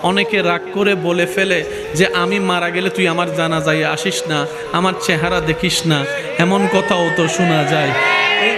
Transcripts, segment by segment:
অনেকে রাগ করে বলে ফেলে যে আমি মারা গেলে তুই আমার জানা যায় আসিস না, আমার চেহারা দেখিস না। এমন কথাও তো শোনা যায়। এই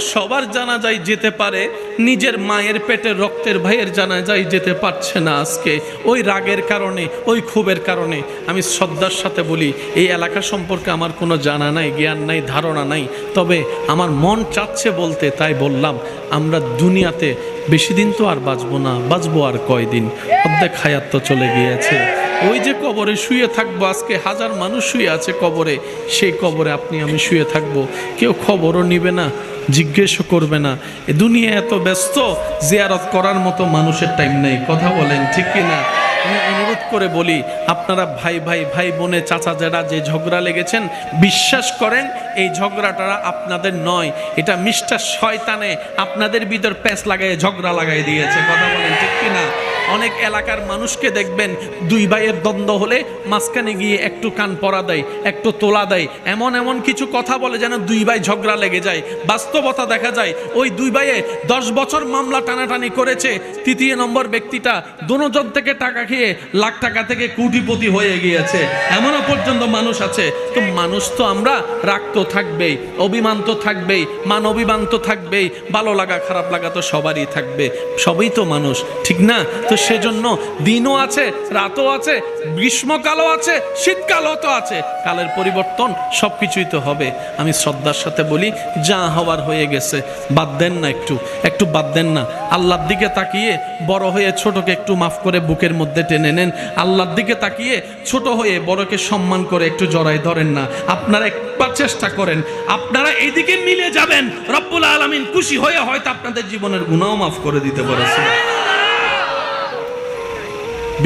সবার জানা যায় যেতে পারে, নিজের মায়ের পেটে রক্তের ভাইয়ের জানা যায় যেতে পারছে না আজকে। ওই রাগের কারণে, ওই ক্ষোভের কারণে। আমি শ্রদ্ধার সাথে বলি, এই এলাকা সম্পর্কে আমার কোনো জানা নাই, জ্ঞান নাই, ধারণা নাই। তবে আমার মন চাচ্ছে বলতে তাই বললাম, আমরা দুনিয়াতে বেশি দিন তো আর বাঁচবো না, বাঁচবো আর কয়দিন? অর্ধেক হায়াত তো চলে গিয়েছে। ওই যে কবরে শুয়ে থাকব, আজকে হাজার মানুষ শুয়ে আছে কবরে, সেই কবরে আপনি, আমি শুয়ে থাকব। কেউ খবরও নিবে না, জিজ্ঞেসও করবে না। এ দুনিয়া এত ব্যস্ত, জিয়ারত করার মতো মানুষের টাইম নেই। কথা বলেন, ঠিক কি না? আমি অনুরোধ করে বলি, আপনারা ভাই ভাই ভাই, বোনে, চাচা জেরা যে ঝগড়া লেগেছেন, বিশ্বাস করেন, এই ঝগড়াটা আপনাদের নয়। এটা মিস্টার শয়তানে আপনাদের ভিতর প্যাঁচ লাগাই ঝগড়া লাগাই দিয়েছে। কথা বলেন, ঠিক কি না? অনেক এলাকার মানুষকে দেখবেন দুই ভাইয়ের দ্বন্দ্ব হলে মাঝখানে গিয়ে একটু কান পরা দেয়, একটু তোলা দেয়। এমন এমন কিছু কথা বলে যেন দুই ভাই ঝগড়া লেগে যায়। বাস্তবতা দেখা যায়, ওই দুই ভাইয়ে দশ বছর মামলা টানাটানি করেছে। তৃতীয় নম্বর ব্যক্তিটা দুজন থেকে টাকা খেয়ে লাখ টাকা থেকে কোটিপতি হয়ে গিয়েছে। এমনও পর্যন্ত মানুষ আছে। তো মানুষ তো আমরা, রাগ তো থাকবেই, অভিমান তো থাকবেই, মান অভিমান তো থাকবেই, ভালো লাগা খারাপ লাগা তো সবারই থাকবে। সবই তো মানুষ, ঠিক না? তো সেজন্য দিনও আছে, রাতও আছে, গ্রীষ্মকালও আছে, শীতকালও তো আছে। কালের পরিবর্তন সব কিছুই তো হবে। আমি শ্রদ্ধার সাথে বলি, যা হওয়ার হয়ে গেছে, বাদ দেন না একটু একটু বাদ দেন না। আল্লাহর দিকে তাকিয়ে বড় হয়ে ছোটকে একটু মাফ করে বুকের মধ্যে টেনে নেন। আল্লাহর দিকে তাকিয়ে ছোট হয়ে বড়কে সম্মান করে একটু জড়াই ধরেন না। আপনারা একবার চেষ্টা করেন, আপনারা এইদিকে মিলে যাবেন। রব্বুল আলমিন খুশি হয়ে হয়তো আপনাদের জীবনের গুণাও মাফ করে দিতে পারেছে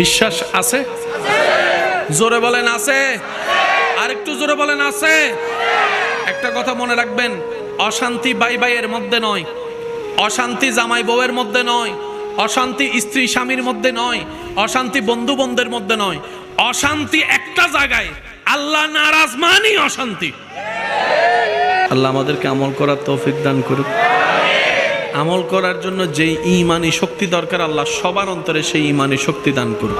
বিশ্বাস আছে? জোরে বলেন, আছে। আর একটু জোরে বলেন, আছে। একটা কথা মনে রাখবেন, অশান্তি বাই বাইয়ের মধ্যে নয়। অশান্তি জামাই বউয়ের মধ্যে নয়। অশান্তি স্ত্রী স্বামীর মধ্যে নয়। অশান্তি বন্ধু বন্ধের মধ্যে নয়। অশান্তি একটা জায়গায়, আল্লাহ নারাজ মানি অশান্তি। আল্লাহ আমাদেরকে আমল করার তৌফিক দান করুক। আমল করার জন্য যে ইমানি শক্তি দরকার, আল্লাহ সবার অন্তরে সেই ইমানি শক্তি দান করুক